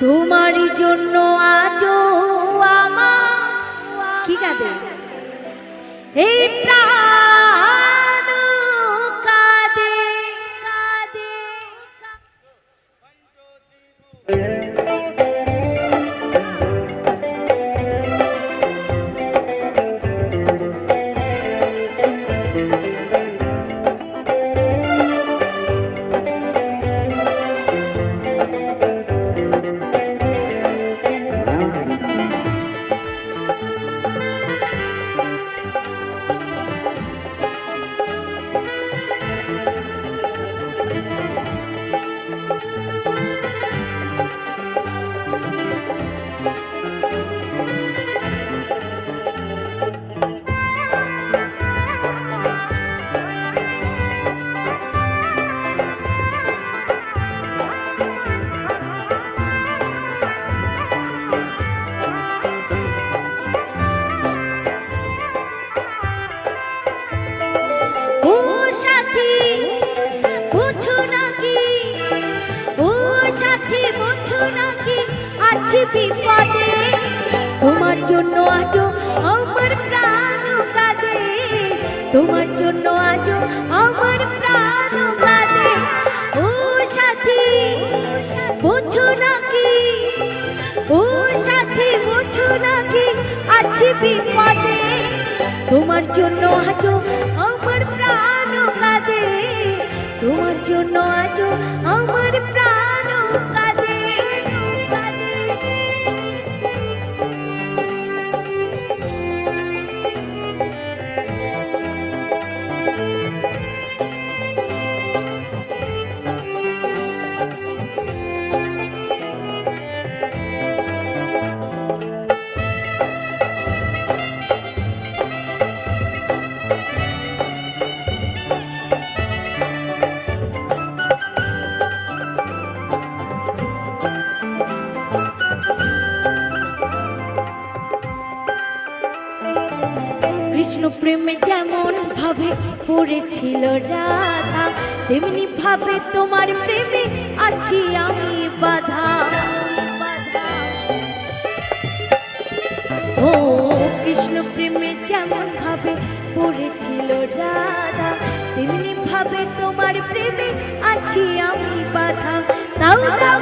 তোমারই জন্য আজো আমার কি গাবে? এই প্রাণ কাঁদে। আছি বিপদে তোমার জন্য আজও আমার প্রাণ কাঁদে তোমার জন্য আজও আমার প্রাণ কাঁদে ও সাথী বুঝো নাকি? ও সাথী বুঝো নাকি? আছি বিপদে। তোমার জন্য আজও আমার প্রাণ কাঁদে তোমার জন্য আজও আমার প্রাণ কাঁদে ভাবে পড়েছিল রাধা, তেমনি ভাবে তোমার প্রেমে আছি আমি বাধা। ও কৃষ্ণ প্রেমে যেমন ভাবে পড়েছিল রাধা, তেমনি ভাবে তোমার প্রেমে আছি আমি বাধা। তাও দাও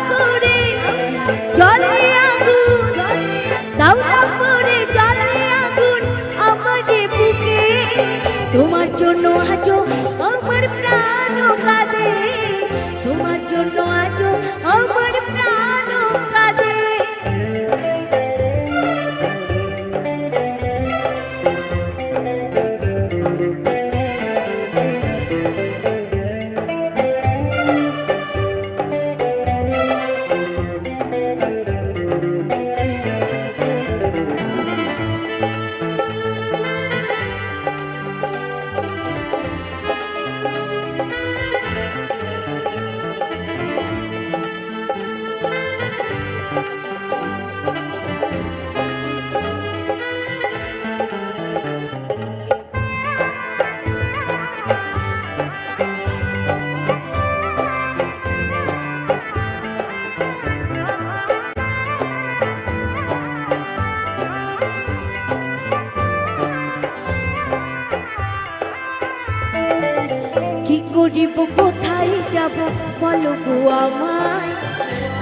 করিব, কোথায় যাব বলো গো আমায়?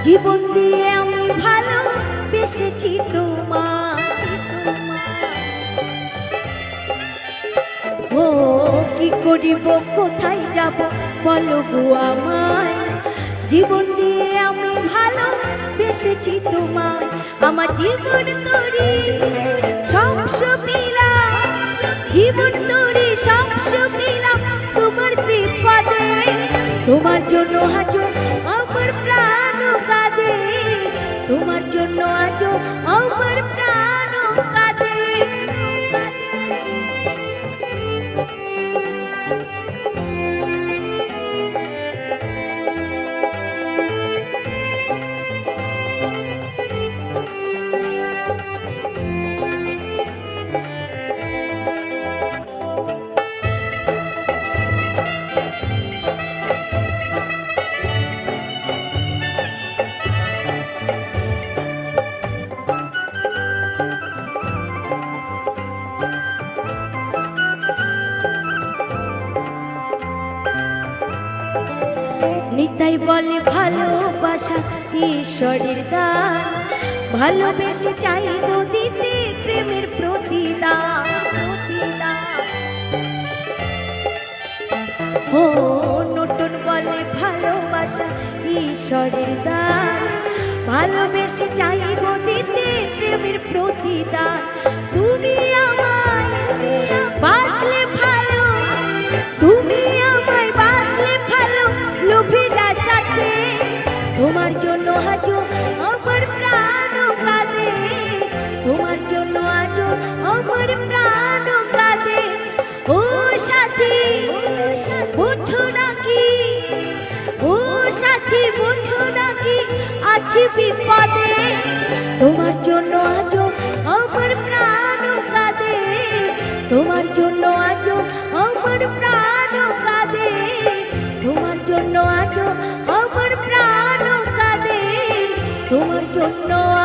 জীবন দিয়ে আমি ভালো বেসেছি তোমার ও, কি করিব, কোথায় যাব বলো গো আমায়? জীবন দিয়ে আমি ভালো বেসেছি তোমায়, আমার জীবন তরি, সব সপিলাম জীবন তোমার জন্য আজও আমার প্রাণ কাঁদে। তোমার জন্য আজও আমার প্রাণ তাই বলে ভালোবাসা ঈশ্বরের দান। ভালোবেসে চাইল দিতে প্রেমের প্রতিদান। ও নতুন বলে ভালোবাসা ঈশ্বরের দান। ভালোবেসে চাইব দিতে প্রেমের প্রতিদান। তুমি আমায় আছি বিপদে। তোমার জন্য আজও আমার প্রাণ কাঁদে। তোমার জন্য আজও আমার প্রাণ কাঁদে। তোমার জন্য আজও আমার প্রাণ কাঁদে। তোমার জন্য